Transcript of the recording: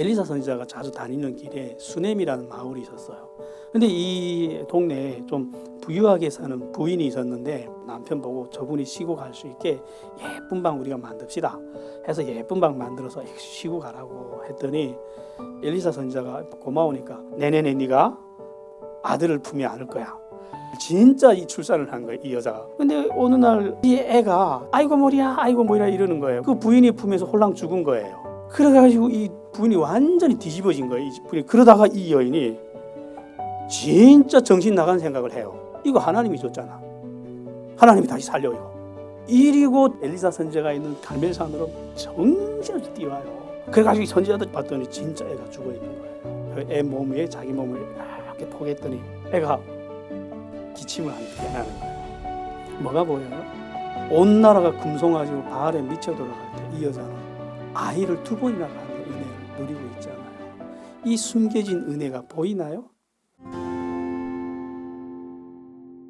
엘리사 선지자가 자주 다니는 길에 수넴이라는 마을이 있었어요. 근데 이 동네에 좀 부유하게 사는 부인이 있었는데 남편 보고 저분이 쉬고 갈 수 있게 예쁜 방 우리가 만듭시다 해서 예쁜 방 만들어서 쉬고 가라고 했더니 엘리사 선지자가 고마우니까 내내내 네가 아들을 품에 안을 거야. 진짜 이 출산을 한 거예요 이 여자가. 근데 어느 날 이 애가 아이고 머리야 아이고 머리야 이러는 거예요. 그 부인이 품에서 홀랑 죽은 거예요. 그래가지고 이 부인이 완전히 뒤집어진 거예요. 이 부인이 그러다가 이 여인이 진짜 정신 나간 생각을 해요. 이거 하나님이 줬잖아. 하나님이 다시 살려요. 이리고 엘리사 선지자가 있는 갈멜산으로 정신없이 뛰어와요. 그래가지고 이 선지자들 봤더니 진짜 애가 죽어 있는 거예요. 그애 몸에 자기 몸을 이렇게 포개했더니 애가 기침을 하는 게 나는 거예요. 뭐가 보여요? 온 나라가 금송아지고 바알에 미쳐 돌아갈 때 이 여자는 아이를 두 번이나 은혜를 누리고 있잖아요. 이 숨겨진 은혜가 보이나요?